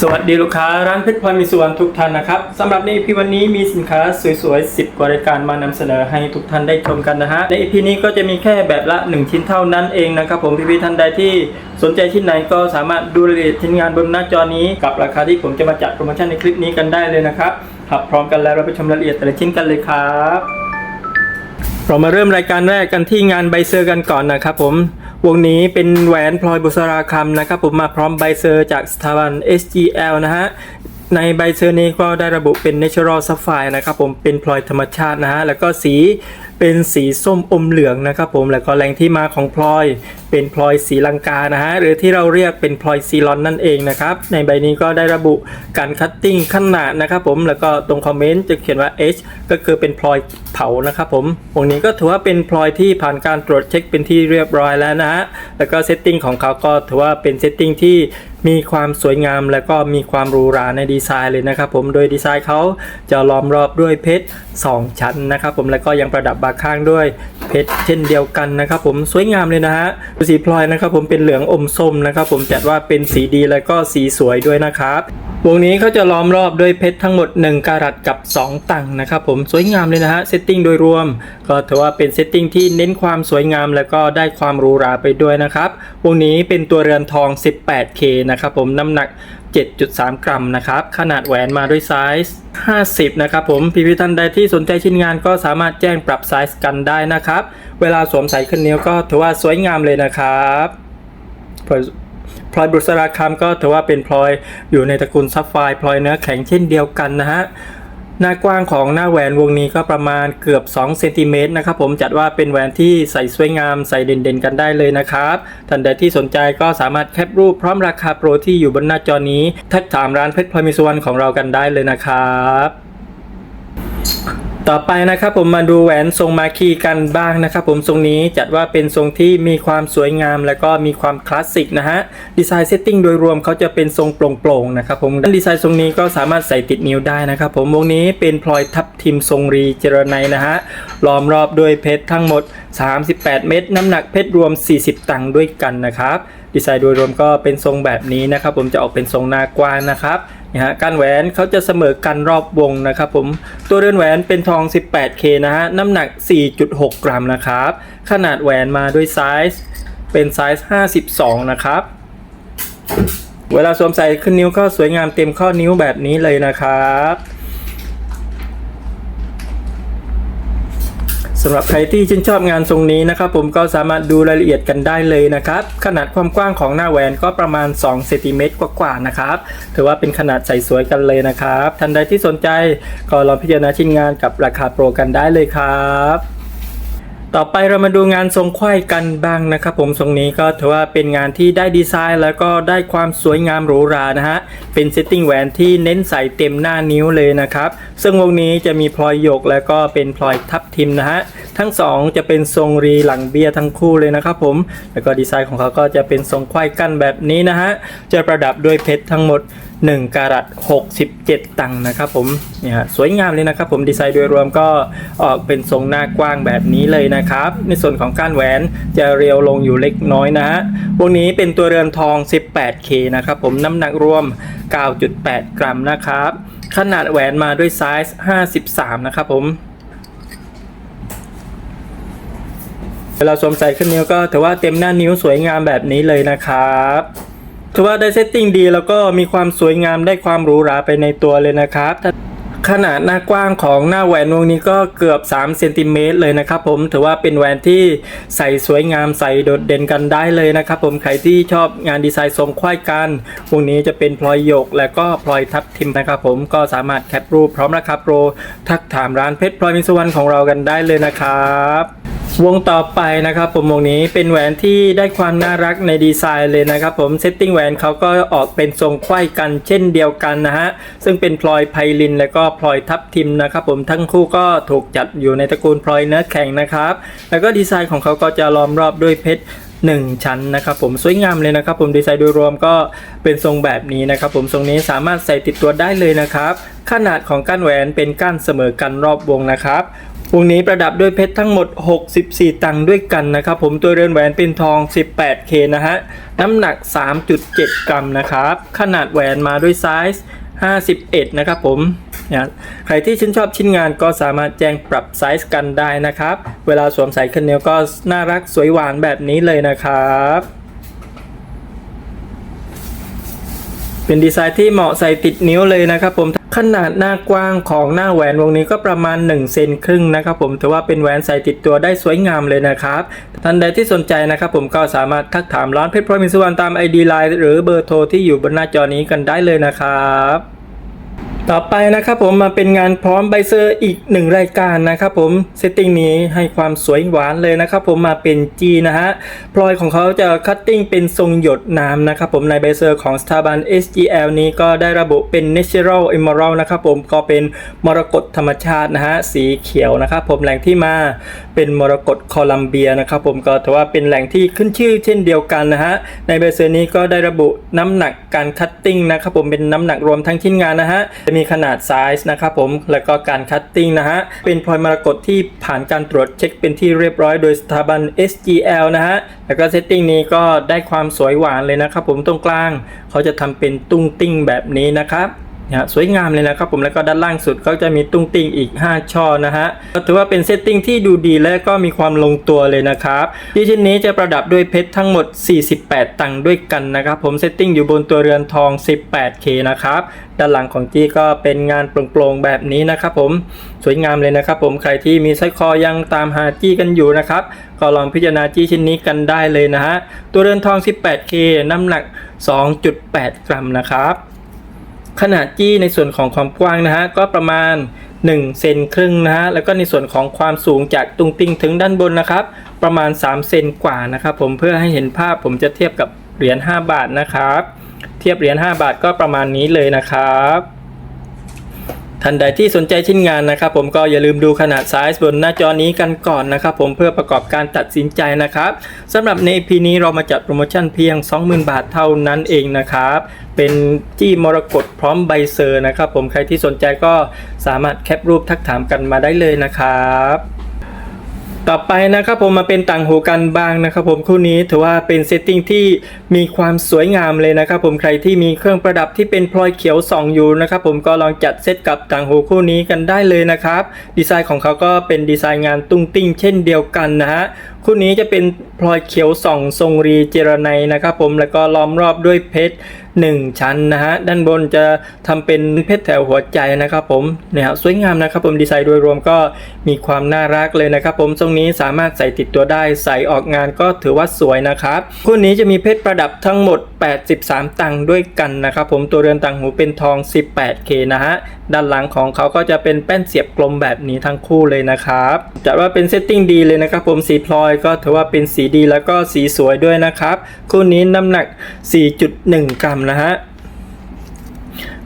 สวัสดีลูกค้าร้านเพชรพลอยมีสุวรรณทุกท่านนะครับสำหรับใน EP วันนี้มีสินค้าสวยๆ 10 กว่ารายการมานำเสนอให้ทุกท่านได้ชมกันนะฮะใน EP นี้ก็จะมีแค่แบบละ 1 ชิ้นเท่านั้นเองนะครับผมพี่ๆท่านใดที่สนใจชิ้นไหนก็สามารถดูรายละเอียดชิ้นงานบนหน้าจอนี้กับราคาที่ผมจะมาจัดโปรโมชั่นในคลิปนี้กันได้เลยนะครับครับพร้อมกันแล้วเราไปชมรายละเอียดแต่ละชิ้นกันเลยครับ เรามาเริ่มรายการแรกกันที่งานใบเซอร์กันก่อนนะครับผม วงนี้เป็นแหวนพลอยบุษราคำนะครับ ผมมาพร้อมใบเซอร์จากสถาบัน SGL นะฮะในใบเซอร์นี้ก็ได้ระบุเป็น Natural Sapphire นะครับผมเป็นพลอยธรรมชาตินะฮะแล้วก็สี เป็นสีส้มอมเหลืองนะครับผมแล้วก็แหล่งที่มาของพลอย เป็นพลอยสีลังกานะฮะหรือที่เราเรียกเป็นพลอยซีลอนนั่นเองนะครับในใบนี้ก็ได้ระบุการคัตติ้งขนาดนะครับผมแล้วก็ตรงคอมเมนต์จะเขียนว่า H ก็คือเป็นพลอยเผานะครับผมวงนี้ก็ถือว่าเป็นพลอยที่ผ่านการตรวจเช็คเป็นที่เรียบร้อยแล้วนะฮะแล้วก็เซตติ้งของเขาก็ถือว่าเป็นเซตติ้งที่ มีความสวยงามแล้วก็มีความหรูหราในดีไซน์เลยนะครับผมโดยดีไซน์เขาจะล้อมรอบด้วยเพชร 2 ชั้นนะครับผมแล้วก็ยังประดับบาข้างด้วยเพชรเช่นเดียวกันนะครับผมสวยงามเลยนะฮะสีพลอยนะครับผมเป็นเหลืองอมส้มนะครับผมจัดว่าเป็นสีดีแล้วก็สีสวยด้วยนะครับวงนี้เขาจะล้อมรอบด้วยเพชรทั้งหมด 1 การัตกับ 2 ตังค์นะครับผมสวยงามเลยนะฮะเซตติ้งโดยรวม ก็ถือว่าเป็นเซตติ้งที่เน้นความสวยงามแล้วก็ได้ความหรูหราไปด้วยนะครับวงนี้เป็นตัวเรือนทอง 18K นะครับผมน้ำหนัก 7.3 กรัมนะครับ ขนาดแหวนมาด้วยไซส์ 50 นะครับผมพี่พี่ท่านใดที่สนใจชิ้นงานก็สามารถแจ้งปรับไซส์กันได้นะครับ เวลาสวมใส่ขึ้นนิ้วก็ถือว่าสวยงามเลยนะครับพลอยบุษราคำก็ถือว่าเป็นพลอยอยู่ในตระกูลซับไฟพลอยเนื้อแข็งเช่นเดียวกันนะฮะ หน้ากว้างของหน้าแหวนวงนี้ก็ประมาณเกือบ2เซนติเมตรนะครับผมจัดว่าเป็นแหวนที่ใส่สวยงามใส่เด่นๆกันได้เลยนะครับท่านใดที่สนใจก็สามารถแคปรูปพร้อมราคาโปรที่อยู่บนหน้าจอนี้ ทักถามร้านเพชรพลอยมิสวรรณของเรากันได้เลยนะครับ ต่อไปนะครับผมมาดูแหวนทรงมาคีกันบ้างนะครับผมทรงนี้จัดว่าเป็นทรงที่มีความสวยงาม และก็มีความคลาสสิกนะฮะดีไซน์เซตติ้งโดยรวมเขาจะเป็นทรงโปร่งๆนะครับผมด้านดีไซน์ทรงนี้ก็สามารถใส่ติดนิ้วได้นะครับผมวงนี้เป็นพลอยทับทิมทรงรีเจรไนนะฮะล้อมรอบด้วยเพชรทั้งหมด 38 เม็ดน้ำหนักเพชรรวม 40 ตังค์ด้วยกันนะครับดีไซน์โดยรวมก็เป็นทรงแบบนี้นะครับผมจะออกเป็นทรงหน้ากว้างนะครับ นะฮะการแหวนเขาจะเสมอกันรอบวงนะครับผมตัวเรือนแหวนเป็นทอง 18K นะฮะน้ำหนัก 4.6 กรัมนะครับ ขนาดแหวนมาด้วยไซส์เป็นไซส์ 52 นะครับ เวลาสวมใส่ขึ้นนิ้วก็สวยงามเต็มข้อนิ้วแบบนี้เลยนะครับ สำหรับใครที่ชื่นชอบงานทรงนี้นะครับผมก็สามารถดูรายละเอียดกันได้เลยนะครับ ขนาดความกว้างของหน้าแหวนก็ประมาณ2เซนติเมตรกว่าๆนะครับถือว่าเป็นขนาดใส่สวยกันเลยนะครับ ท่านใดที่สนใจก็ลองพิจารณาชิ้นงานกับราคาโปรกันได้เลยครับ ต่อไปเรามาดูงานทรงไข่กันบ้างนะครับผมทรงนี้ก็ถือว่าเป็นงานที่ได้ดีไซน์ แล้วก็ได้ความสวยงามหรูหรานะฮะเป็นเซตติ้งแหวนที่เน้นใส่เต็มหน้านิ้วเลยนะครับ ซึ่งวงนี้จะมีพลอยหยกแล้วก็เป็นพลอยทับทิมนะฮะ ทั้งสองจะเป็นทรงรีหลังเบียร์ทั้งคู่เลยนะครับผม แล้วก็ดีไซน์ของเขาก็จะเป็นทรงไขว้กันแบบนี้นะฮะ จะประดับด้วยเพชรทั้งหมด 1 การัต67 ตังค์นะครับผม เนี่ยฮะสวยงามเลยนะครับผม ดีไซน์โดยรวมก็ออกเป็นทรงหน้ากว้างแบบนี้เลยนะครับ ในส่วนของก้านแหวนจะเรียวลงอยู่เล็กน้อยนะฮะ วงนี้เป็นตัวเรือนทอง 18K นะครับผม น้ำหนักรวม 9.8 กรัมนะครับ ขนาดแหวนมาด้วยไซส์ 53 นะครับผม เวลาสวมใส่ขึ้นนิ้วก็ถือว่าเต็มหน้านิ้วสวยงามแบบนี้เลยนะครับถือว่าได้เซตติ้งดีแล้วก็มีความสวยงามได้ความหรูหราไปในตัวเลยนะครับขนาดหน้ากว้างของหน้าแหวนวงนี้ก็เกือบ3เซนติเมตรเลยนะครับผมถือว่าเป็นแหวนที่ใส่สวยงามใส่โดดเด่นกันได้เลยนะครับผมใครที่ชอบงานดีไซน์ทรงควายกันวงนี้จะเป็นพลอยหยก และก็พลอยทับทิมนะครับผมก็สามารถแคปรูปพร้อมราคาโปรทักถามร้านเพชรพลอยมิสวรรณของเรากันได้เลยนะครับ วงต่อไปนะครับผมวงนี้เป็นแหวนที่ได้ความน่ารักในดีไซน์เลยนะครับผมเซตติ้งแหวนเขาก็ออกเป็นทรงไขว้กันเช่นเดียวกันนะฮะซึ่งเป็นพลอยไพลิน และก็พลอยทับทิมนะครับผมทั้งคู่ก็ถูกจัดอยู่ในตระกูลพลอยเนื้อแข็งนะครับ แล้วก็ดีไซน์ของเขาก็จะล้อมรอบด้วยเพชร1 ชั้นนะครับผมสวยงามเลยนะครับผมดีไซน์โดยรวมก็เป็นทรงแบบนี้นะครับผมทรงนี้สามารถใส่ติดตัวได้เลยนะครับ ขนาดของก้านแหวนเป็นก้านเสมอกันรอบวงนะครับ วงนี้ประดับด้วยเพชรทั้งหมด 64 ตังค์ด้วยกันนะครับ ผมตัวเรือนแหวนเป็นทอง 18K นะฮะ น้ำหนัก 3.7 กรัมนะครับ ขนาดแหวนมาด้วยไซส์ 51 นะครับผมนะใครที่ชื่นชอบชิ้นงานก็สามารถแจ้งปรับไซส์กันได้นะครับ เวลาสวมใส่ขึ้นนิ้วก็น่ารักสวยหวานแบบนี้เลยนะครับ เป็นดีไซน์ที่เหมาะใส่ติดนิ้วเลยนะครับผม ขนาดหน้ากว้างของหน้าแหวนวงนี้ก็ประมาณ1เซนครึ่งนะครับผมถือว่าเป็นแหวนใส่ติดตัวได้สวยงามเลยนะครับท่านใดที่สนใจนะครับผมก็สามารถทักถามร้านเพชรพรหมิสุวรรณตาม ID Line หรือเบอร์โทรที่อยู่บนหน้าจอนี้กันได้เลยนะครับ ต่อไปนะครับผมมาเป็นงานพร้อมใบเซอร์อีกหนึ่งรายการนะครับผมเซตติ้งนี้ให้ความสวยหวานเลยนะครับผมมาเป็น G นะฮะพลอยของเขาจะคัตติ้งเป็นทรงหยดน้ำนะครับผมในใบเซอร์ของสถาบัน SGL นี้ก็ได้ระบุเป็น Natural Emerald นะครับผมก็เป็นมรกตธรรมชาตินะฮะสีเขียวนะครับผมแหล่งที่มาเป็นมรกตโคลัมเบียนะครับผมก็ถือว่าเป็นแหล่งที่ขึ้นชื่อเช่นเดียวกันนะฮะในใบเซอร์นี้ก็ได้ระบุน้ำหนักการคัตติ้งนะครับผมเป็นน้ำหนักรวมทั้งชิ้นงานนะฮะมีขนาดไซส์นะครับผม แล้วก็การคัตติ้งนะฮะ เป็นพลอยมรกตที่ผ่านการตรวจเช็คเป็นที่เรียบร้อยโดยสถาบัน SGL นะฮะ แล้วก็เซตติ้งนี้ก็ได้ความสวยหวานเลยนะครับผมตรงกลาง เขาจะทำเป็นตุ้งติ้งแบบนี้นะครับ นะสวยงามเลยนะครับผมแล้วก็ด้านล่างสุดก็จะมีตุ้งติ้งอีก 5 ช่อนะฮะก็ถือว่าเป็นเซตติ้งที่ดูดีและก็มีความลงตัวเลยนะครับที่ชิ้นนี้จะประดับด้วยเพชรทั้งหมด 48 ตังค์ด้วยกันนะครับผมเซตติ้งอยู่บนตัวเรือนทอง 18K นะครับด้านหลังของจี้ก็เป็นงานโปร่งๆแบบนี้นะครับผมสวยงามเลยนะครับผมใครที่มีสร้อยคอยังตามหาจี้กันอยู่นะครับก็ลองพิจารณาจี้ชิ้นนี้กันได้เลยนะฮะตัวเรือนทอง 18K น้ำหนัก 2.8 กรัมนะครับ ขนาดจี้ในส่วนของความกว้างนะฮะก็ประมาณ1เซนครึ่งนะฮะแล้วก็ในส่วนของความสูงจากตุงติงถึงด้านบนนะครับ ประมาณ 3 เซนกว่านะครับผมเพื่อให้เห็นภาพผมจะเทียบกับเหรียญ5บาทนะครับ เทียบเหรียญ5บาทก็ประมาณนี้เลยนะครับ ท่านใดที่สนใจชิ้นงานนะครับ ผมก็อย่าลืมดูขนาดไซส์บนหน้าจอนี้กันก่อนนะครับ ผมเพื่อประกอบการตัดสินใจนะครับสำหรับในพีนี้เรามาจัดโปรโมชั่นเพียง 20,000 บาทเท่านั้นเองนะครับ เป็นจี้มรกตพร้อมใบเซอร์นะครับ ผมใครที่สนใจก็สามารถแคปรูปทักถามกันมาได้เลยนะครับ ต่อไปนะครับผมมาเป็นต่างหูกันบ้างนะครับผมคู่นี้ถือว่าเป็นเซตติ้งที่มีความสวยงามเลยนะครับผมใครที่มีเครื่องประดับที่เป็นพลอยเขียวส่องอยู่นะครับผมก็ลองจัดเซตกับต่างหูคู่นี้กันได้เลยนะครับ ดีไซน์ของเขาก็เป็นดีไซน์งานตุ้งติ้งเช่นเดียวกันนะฮะ คู่นี้จะเป็นพลอยเขียวสองทรงรีเจรไนนะครับผมแล้วก็ล้อมรอบด้วยเพชร 1 ชั้นนะฮะด้านบนจะทำเป็นเพชรแถวหัวใจนะครับผมเนี่ยสวยงามนะครับผมดีไซน์โดยรวมก็มีความน่ารักเลยนะครับผมทรงนี้สามารถใส่ติดตัวได้ใส่ออกงานก็ถือว่าสวยนะครับคู่นี้จะมีเพชรประดับทั้งหมด 83 ตังค์ด้วยกันนะครับผมตัวเรือนต่างหูเป็นทอง 18K นะฮะด้านหลังของเขาก็จะเป็นแป้นเสียบกลมแบบนี้ทั้งคู่เลยนะครับจัดว่าเป็นเซตติ้งดีเลยนะครับผมสีพลอยก็ถือว่าเป็นสีดีแล้วก็สีสวยด้วยนะครับ คู่นี้น้ำหนัก 4.1 กรัมนะฮะ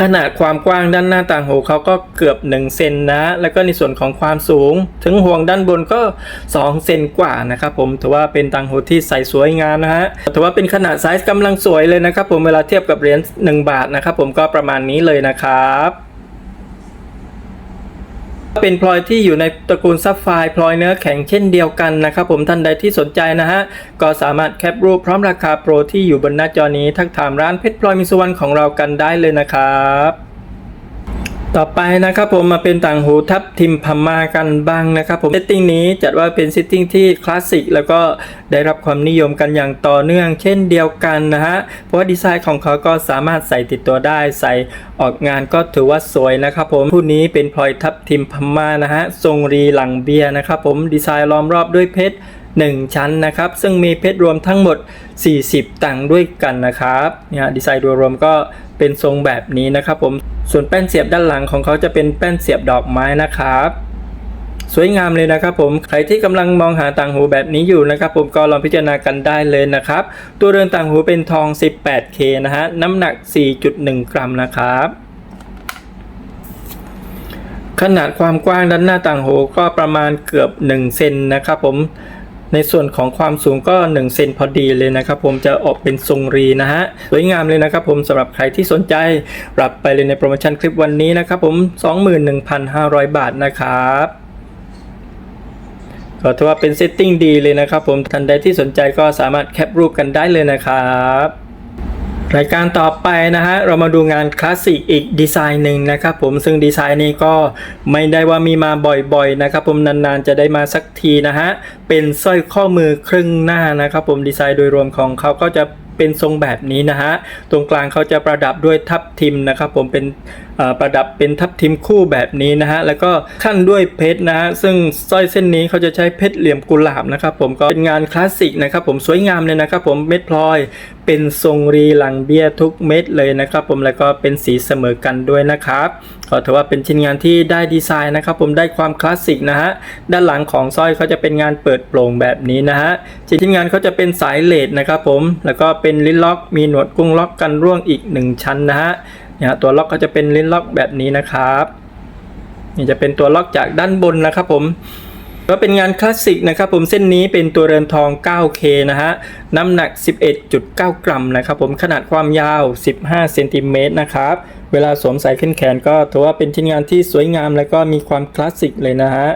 ขนาดความกว้างด้านหน้าต่างหูเขาก็เกือบ1เซนนะ แล้วก็ในส่วนของความสูง ถึงห่วงด้านบนก็2เซนกว่านะครับผมถือว่าเป็นต่างหูที่ใส่สวยงามนะฮะถือว่าเป็นขนาดไซส์กำลังสวยเลยนะครับผมเวลาเทียบกับเหรียญ1บาทนะครับผมก็ประมาณนี้เลยนะครับ เป็นพลอยที่อยู่ในตระกูลซับไฟพลอยเนื้อแข็งเช่นเดียวกันนะครับผมท่านใดที่สนใจนะฮะ ก็สามารถแคปรูปพร้อมราคาโปรที่อยู่บนหน้าจอนี้ทักถามร้านเพชรพลอยมิสุวรรณของเรากันได้เลยนะครับ ต่อไปนะครับผมมาเป็นต่างหูทับทิมพม่ากันบ้างนะครับผมเซตติ้งนี้จัดว่าเป็นเซตติ้งที่คลาสสิกแล้วก็ได้รับความนิยมกันอย่างต่อเนื่อง เช่นเดียวกันนะฮะเพราะว่าดีไซน์ของเขาก็สามารถใส่ติดตัวได้ใส่ออกงานก็ถือว่าสวยนะครับผมผู้นี้เป็นพลอยทับทิมพม่านะฮะทรงรีหลังเบียนะครับผมดีไซน์ล้อมรอบด้วยเพชร1 ชั้นนะครับ ซึ่งมีเพชรรวมทั้งหมด 40 ตังค์ด้วยกันนะครับเนี่ยดีไซน์โดยรวมก็เป็นทรงแบบนี้นะครับผม ส่วนแป้นเสียบด้านหลังของเขาจะเป็นแป้นเสียบดอกไม้นะครับ สวยงามเลยนะครับผมใครที่กำลังมองหาต่างหูแบบนี้อยู่นะครับ ผมก็ลองพิจารณากันได้เลยนะครับ ตัวเรือนต่างหูเป็นทอง 18K นะฮะน้ำหนัก 4.1 กรัมนะครับขนาดความกว้างด้านหน้าต่างหูก็ประมาณเกือบ1เซนนะครับผม ในส่วนของความสูงก็1เซนพอดีเลยนะครับ ผมจะออกเป็นทรงรีนะฮะสวยงามเลยนะครับ ผมสำหรับใครที่สนใจรับไปเลยในโปรโมชั่นคลิปวันนี้นะครับ ผม 21,500 บาทนะครับก็ถือว่าเป็นเซตติ้งดีเลยนะครับ ผมท่านใดที่สนใจก็สามารถแคปรูปกันได้เลยนะครับ รายการต่อไปนะฮะเรามาดูงานคลาสสิกอีกดีไซน์หนึ่งนะครับผมซึ่งดีไซน์นี้ก็ไม่ได้ว่ามีมาบ่อยๆนะครับผมนานๆจะได้มาสักทีนะฮะเป็นสร้อยข้อมือครึ่งหน้านะครับผมดีไซน์โดยรวมของเขาก็จะเป็นทรงแบบนี้นะฮะตรงกลางเขาจะประดับด้วยทับทิมนะครับผมเป็น ประดับเป็นทับทิมคู่แบบนี้นะฮะแล้วก็ขั้นด้วยเพชรนะฮะซึ่งสร้อยเส้นนี้เขาจะใช้เพชรเหลี่ยมกุหลาบนะครับผมก็เป็นงานคลาสสิกนะครับผมสวยงามเลยนะครับผมเม็ดพลอยเป็นทรงรีหลังเบี้ยทุกเม็ดเลยนะครับผมแล้วก็เป็นสีเสมอกันด้วยนะครับก็ถือว่าเป็นชิ้นงานที่ได้ดีไซน์นะครับผมได้ความคลาสสิกนะฮะด้านหลังของสร้อยเขาจะเป็นงานเปิดโปร่งแบบนี้นะฮะชิ้นงานเขาจะเป็นสายเลดนะครับผมแล้วก็เป็นลิ้นล็อกมีหนวดกุ้งล็อกกันร่วงอีกหนึ่งชั้นนะฮะ นี่ยฮะตัวล็อกก็จะเป็นลิ้นล็อกแบบนี้นะครับนี่จะเป็นตัวล็อกจากด้านบนนะครับผมก็เป็นงานคลาสสิกนะครับผมเส้นนี้เป็นตัวเรือนทอง 9K นะฮะ น้ำหนัก 11.9 กรัมนะครับผมขนาดความยาว 15 เซนติเมตรนะครับ เวลาสวมใส่ขึ้นแขนก็ถือว่าเป็นชิ้นงานที่สวยงามและก็มีความคลาสสิกเลยนะฮะ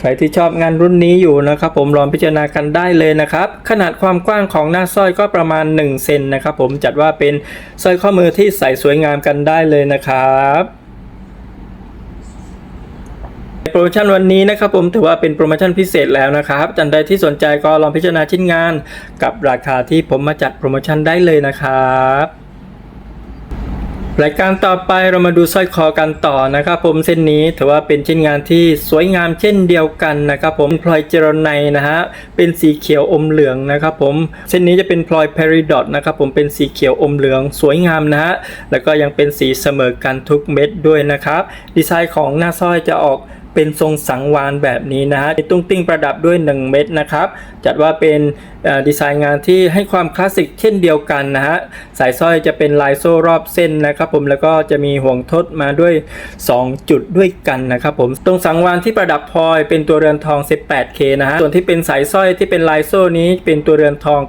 ใครที่ชอบงานรุ่นนี้อยู่นะครับผมลองพิจารณากันได้เลยนะครับ ขนาดความกว้างของหน้าสร้อยก็ประมาณ1เซนนะครับผมจัดว่าเป็นสร้อยข้อมือที่ใส่สวยงามกันได้เลยนะครับโปรโมชั่นวันนี้นะครับผมถือว่าเป็นโปรโมชั่นพิเศษแล้วนะครับจันใดที่สนใจก็ลองพิจารณาชิ้นงาน กับราคาที่ผมมาจัดโปรโมชั่นได้เลยนะครับ รายการต่อไปเรามาดูสร้อยคอกันต่อนะครับ ผมเส้นนี้ถือว่าเป็นชิ้นงานที่สวยงามเช่นเดียวกันนะครับ ผมพลอยเจรไนนะฮะเป็นสีเขียวอมเหลืองนะครับ ผมเส้นนี้จะเป็นพลอยเพริดอทนะครับ ผมเป็นสีเขียวอมเหลืองสวยงามนะฮะแล้วก็ยังเป็นสีเสมอกันทุกเม็ดด้วยนะครับ ดีไซน์ของหน้าสร้อยจะออกเป็นทรงสังวานแบบนี้นะฮะตุ้งติ้งประดับด้วย 1 เม็ดนะครับจัดว่าเป็นดีไซน์งานที่ให้ความคลาสสิกเช่นเดียวกันนะฮะสายสร้อยจะเป็นลายโซ่รอบเส้นนะครับผมแล้วก็จะมีห่วงทดมาด้วย 2 จุดด้วยกันนะครับผมตรงสังวานที่ประดับพลอยเป็นตัวเรือนทอง 18K นะฮะส่วนที่เป็นสายสร้อยที่เป็นลายโซ่นี้เป็นตัวเรือนทอง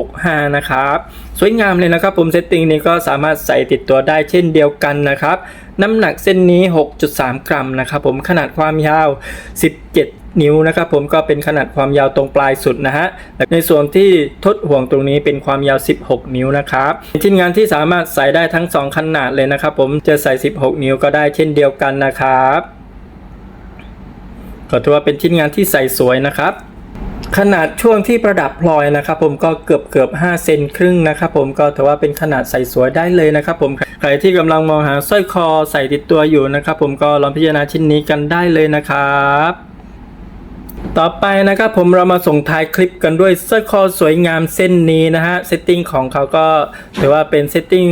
965 นะครับสวยงามเลยนะครับผมเซตติ้งนี้ก็สามารถใส่ติดตัวได้เช่นเดียวกันนะครับน้ำหนักเส้นนี้ 6.3 กรัมนะครับผมขนาดความยาว 17 นิ้วนะครับผมก็เป็นขนาดความยาวตรงปลายสุดนะฮะในส่วนที่ทดห่วงตรงนี้เป็นความยาว 16 นิ้วนะครับชิ้นงานที่สามารถใส่ได้ทั้ง 2 ขนาดเลยนะครับผมจะใส่ 16 นิ้วก็ได้เช่นเดียวกันนะครับก็ถือว่าเป็นชิ้นงานที่ใส่สวยนะครับขนาดช่วงที่ประดับพลอยนะครับผมก็เกือบเกือบ5เซนครึ่งนะครับผมก็ถือว่าเป็นขนาดใส่สวยได้เลยนะครับผมใครที่กำลังมองหาสร้อยคอใส่ติดตัวอยู่นะครับผมก็ลองพิจารณาชิ้นนี้กันได้เลยนะครับ ต่อไปนะครับผมเรามาส่งท้ายคลิปกันด้วยสร้อยคอสวยงามเส้นนี้นะฮะเซตติ้งของเขาก็ถือว่าเป็นเซตติ้ง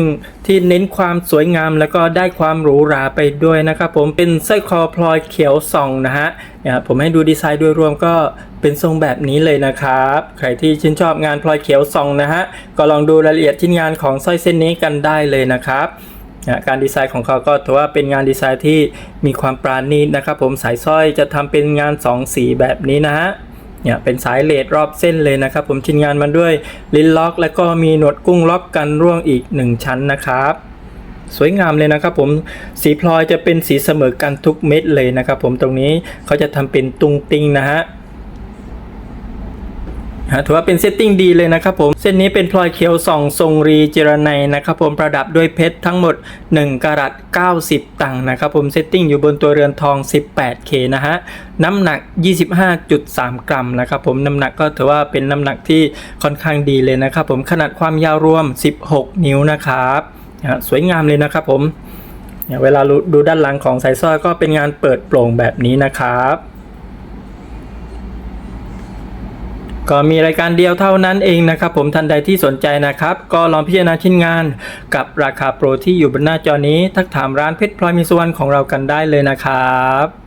ที่เน้นความสวยงามแล้วก็ได้ความหรูหราไปด้วยนะครับผมเป็นสร้อยคอพลอยเขียวส่องนะฮะเนี่ยผมให้ดูดีไซน์โดยรวมก็เป็นทรงแบบนี้เลยนะครับ ใครที่ชื่นชอบงานพลอยเขียวส่องนะฮะก็ลองดูรายละเอียดชิ้นงานของสร้อยเส้นนี้กันได้เลยนะครับ การดีไซน์ของเขาก็ถือว่าเป็นงานดีไซน์ที่มีความปราณีตนะครับ ผมสายสร้อยจะทำเป็นงาน 2 สีแบบนี้นะฮะเนี่ยเป็นสายเลดรอบเส้นเลยนะครับ ผมชิ้นงานมันด้วยลิ้นล็อก แล้วก็มีหนวดกุ้งล็อกกันร่วงอีก 1 ชั้นนะครับสวยงามเลยนะครับผมสีพลอยจะเป็นสีเสมอกันทุกเม็ดเลยนะครับ ผมตรงนี้เขาจะทำเป็นตุงติงนะฮะ ถือว่าเป็นเซตติ้งดีเลยนะครับผม เส้นนี้เป็นพลอยเขียวสองทรงรีเจรไนนะครับผมประดับด้วยเพชรทั้งหมด 1กะรัต90 ตังค์นะครับผมเซตติ้งอยู่บนตัวเรือนทอง 18K นะฮะ น้ำหนัก 25.3 กรัมนะครับผมน้ำหนักก็ถือว่าเป็นน้ำหนักที่ค่อนข้างดีเลยนะครับผมขนาดความยาวรวม 16 นิ้วนะครับสวยงามเลยนะครับผมเวลาดูด้านหลังของสายสร้อยก็เป็นงานเปิดโปร่งแบบนี้นะครับ ก็มีรายการเดียวเท่านั้นเองนะครับผมท่านใดที่สนใจนะครับ ก็ลองพิจารณาชิ้นงาน กับราคาโปรที่อยู่บนหน้าจอนี้ ทักถามร้านเพชรพลอยมีสวรรณของเรากันได้เลยนะครับ